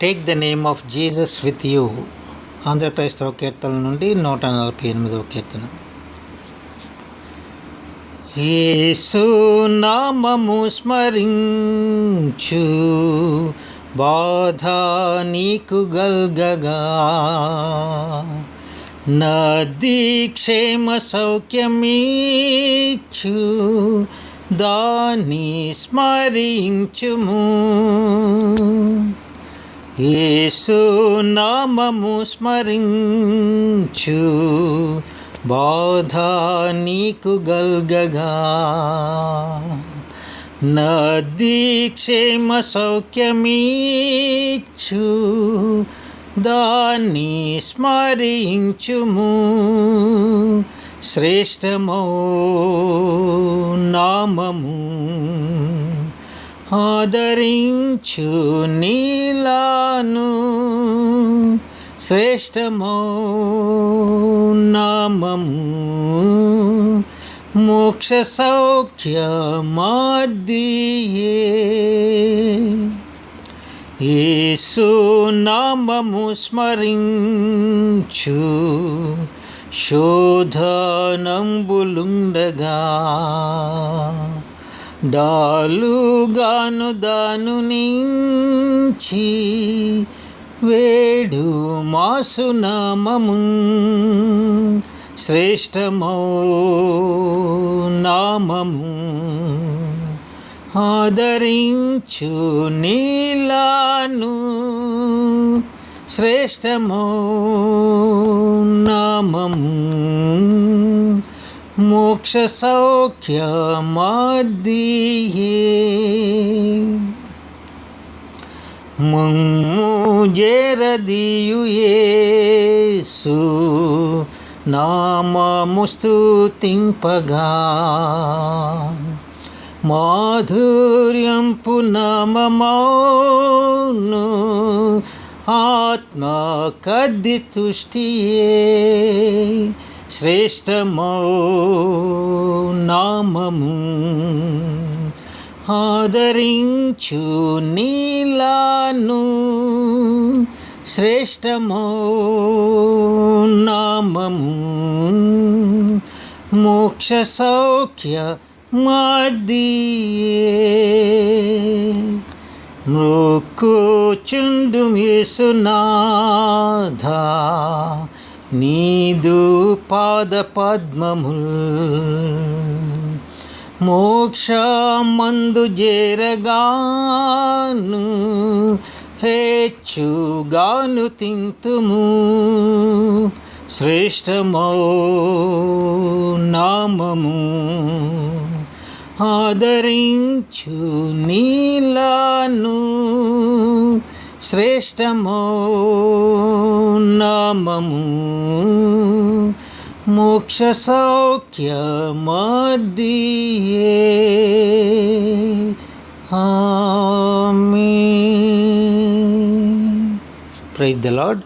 Take the name of Jesus with you. Andhra క్రైస్తవ కీర్తన నుండి నూట నలభై ఎనిమిదవ కీర్తన. యేసు నామము స్మరించు బాధ నీకు గల్గగా. నది క్షేమ సౌఖ్యమీచు దాన్ని స్మరించుము. నామము స్మరించు. బాధ నీకు గల్గగా. నది క్షేమ సౌఖ్యమీచు దాన్ని స్మరించుము. శ్రేష్టమో నామము. ఆదరించు నీలా నీలాను శ్రేష్టమో నామము మోక్ష సౌఖ్యమాదియే యేసు నామము స్మరించు శోధనంబులుండగా డాలుగాను దాను నించి వేడు మాసు నామము శ్రేష్టమో నామము. ఆదరించు నీలాను శ్రేష్టమో మోక్ష సౌఖ్యమాదియే మమ్ము జేరదియు యేసు నామము స్తుతింపగా శ్రేష్టమో నామము. ఆదరించు నీలాను శ్రేష్టమో నామము. మోక్ష సౌఖ్య మదియే. మృక్కుచుండు యేసునాథ. నీదు పాద పద్మముల్ మోక్షమందు జేరగాను హేచ్చుగాను తింతుము. శ్రేష్టమో నామము ఆదరించు నీలాను శ్రేష్టమో నామము. మోక్ష సౌఖ్యమదియే ఆమేన్. Praise the lord